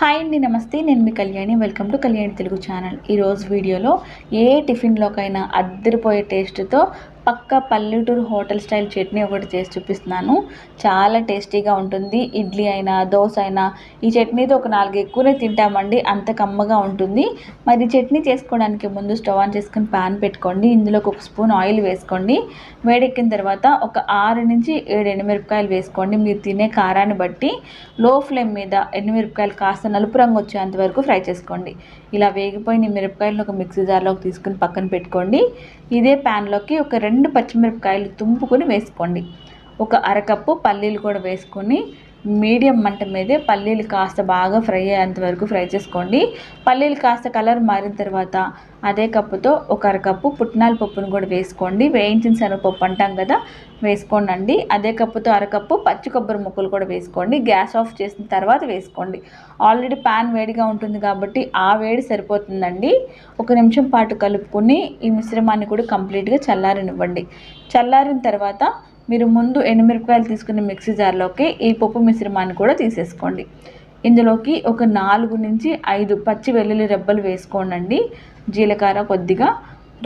Hi అండి నమస్తే. నేను మీ Kalyani. Welcome to Kalyani Telugu channel. ఈరోజు వీడియోలో ఏ టిఫిన్లోకైనా అద్దరిపోయే టేస్ట్తో పక్క పల్లెటూరు హోటల్ స్టైల్ చట్నీ ఒకటి చేసి చూపిస్తున్నాను. చాలా టేస్టీగా ఉంటుంది. ఇడ్లీ అయినా దోశ అయినా ఈ చట్నీతో ఒక నాలుగు ఎక్కువనే తింటామండి. అంత కమ్మగా ఉంటుంది. మరి చట్నీ చేసుకోవడానికి ముందు స్టవ్ ఆన్ చేసుకుని ప్యాన్ పెట్టుకోండి. ఇందులోకి ఒక స్పూన్ ఆయిల్ వేసుకోండి. వేడెక్కిన తర్వాత ఒక ఆరు నుంచి ఏడు ఎండుమిరపకాయలు వేసుకోండి. మీరు తినే కారాన్ని బట్టి లో ఫ్లేమ్ మీద ఎండుమిరపకాయలు కాస్త నలుపు రంగు వచ్చేంత వరకు ఫ్రై చేసుకోండి. ఇలా వేగిపోయిన మిరపకాయలను ఒక మిక్సీ జార్లోకి తీసుకుని పక్కన పెట్టుకోండి. ఇదే ప్యాన్లోకి ఒక రెండు రెండు పచ్చిమిరపకాయలు తుంపుకొని వేసుకోండి. ఒక అరకప్పు పల్లీలు కూడా వేసుకొని మీడియం మంట మీదే పల్లీలు కాస్త బాగా ఫ్రై అయ్యేంత వరకు ఫ్రై చేసుకోండి. పల్లీలు కాస్త కలర్ మారిన తర్వాత అదే కప్పుతో ఒక అరకప్పు పుట్నాల పప్పును కూడా వేసుకోండి. వేయించిన శనగపప్పు అంటాం కదా వేసుకోండి అదే కప్పుతో అరకప్పు పచ్చి కొబ్బరి ముక్కలు కూడా వేసుకోండి. గ్యాస్ ఆఫ్ చేసిన తర్వాత వేసుకోండి. ఆల్రెడీ ప్యాన్ వేడిగా ఉంటుంది కాబట్టి ఆ వేడి సరిపోతుందండి. ఒక నిమిషం పాటు కలుపుకుని ఈ మిశ్రమాన్ని కూడా కంప్లీట్గా చల్లారనివ్వండి. చల్లారిన తర్వాత మీరు ముందు ఎండుమిరపకాయలు తీసుకున్న మిక్సీ జార్లోకి ఈ పప్పు మిశ్రమాన్ని కూడా తీసేసుకోండి. ఇందులోకి ఒక నాలుగు నుంచి ఐదు పచ్చి వెల్లుల్లి రెబ్బలు వేసుకోండి జీలకర్ర కొద్దిగా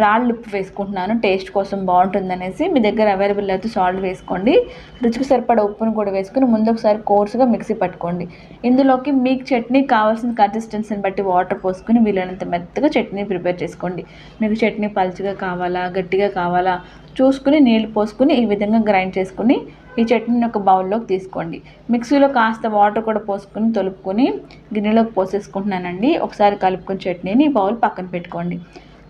రాళ్ళు ఉప్పు వేసుకుంటున్నాను టేస్ట్ కోసం బాగుంటుందనేసి మీ దగ్గర అవైలబుల్ అయితే సాల్ట్ వేసుకోండి. రుచికి సరిపడా ఉప్పును కూడా వేసుకుని ముందు ఒకసారి కోర్సుగా మిక్సీ పట్టుకోండి. ఇందులోకి మీకు చట్నీ కావాల్సిన కన్సిస్టెన్సీని బట్టి వాటర్ పోసుకుని వీలైనంత మెత్తగా చట్నీ ప్రిపేర్ చేసుకోండి. మీకు చట్నీ పలుచగా కావాలా గట్టిగా కావాలా చూసుకుని నీళ్ళు పోసుకుని ఈ విధంగా గ్రైండ్ చేసుకుని ఈ చట్నీని ఒక బౌల్లోకి తీసుకోండి. మిక్సీలో కాస్త వాటర్ కూడా పోసుకొని తొలుపుకొని గిన్నెలోకి పోసేసుకుంటున్నానండి. ఒకసారి కలుపుకుని చట్నీని ఈ బౌల్ పక్కన పెట్టుకోండి.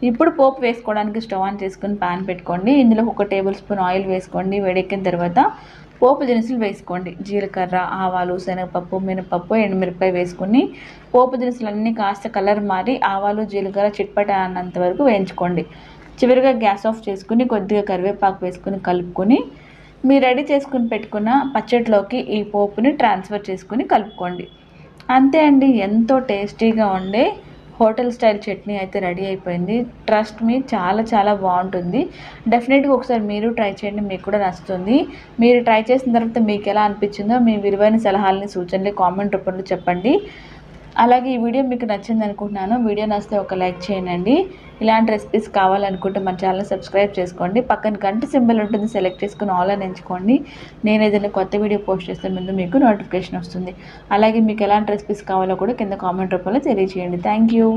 ఇప్పుడు పోపు వేసుకోవడానికి స్టవ్ ఆన్ చేసుకుని పాన్ పెట్టుకోండి. ఇందులో ఒక టేబుల్ స్పూన్ ఆయిల్ వేసుకోండి. వేడెక్కిన తర్వాత పోపు దినుసులు వేసుకోండి. జీలకర్ర ఆవాలు శనగపప్పు మినపప్పు ఎండుమిరపకాయ వేసుకుని పోపు దినుసులన్నీ కాస్త కలర్ మారి ఆవాలు జీలకర్ర చిట్పట అన్నంత వరకు వేయించుకోండి. చివరిగా గ్యాస్ ఆఫ్ చేసుకుని కొద్దిగా కరివేపాకు వేసుకుని కలుపుకొని మీరు రెడీ చేసుకుని పెట్టుకున్న పచ్చడిలోకి ఈ పోపుని ట్రాన్స్ఫర్ చేసుకుని కలుపుకోండి. అంతే అండి. ఎంతో టేస్టీగా ఉండే హోటల్ స్టైల్ చట్నీ అయితే రెడీ అయిపోయింది. ట్రస్ట్ మీ చాలా చాలా బాగుంటుంది. డెఫినెట్గా ఒకసారి మీరు ట్రై చేయండి మీకు కూడా నచ్చుతుంది. మీరు ట్రై చేసిన తర్వాత మీకు ఎలా అనిపించిందో మీ విలువైన సలహాలని సూచనలు కామెంట్ రూపంలో చెప్పండి. అలాగే ఈ వీడియో మీకు నచ్చింది అనుకుంటున్నాను. వీడియో నచ్చితే ఒక లైక్ చేయండి. ఇలాంటి రెసిపీస్ కావాలనుకుంటే మన ఛానల్ సబ్స్క్రైబ్ చేసుకోండి. పక్కన గంట సింబల్ ఉంటుంది సెలెక్ట్ చేసుకుని ఆల్ అని ఎంచుకోండి. నేను ఏదైనా కొత్త వీడియో పోస్ట్ చేస్తే ముందు మీకు నోటిఫికేషన్ వస్తుంది. అలాగే మీకు ఎలాంటి రెసిపీస్ కావాలో కూడా కింద కామెంట్ రూపంలో తెలియజేయండి. Thank you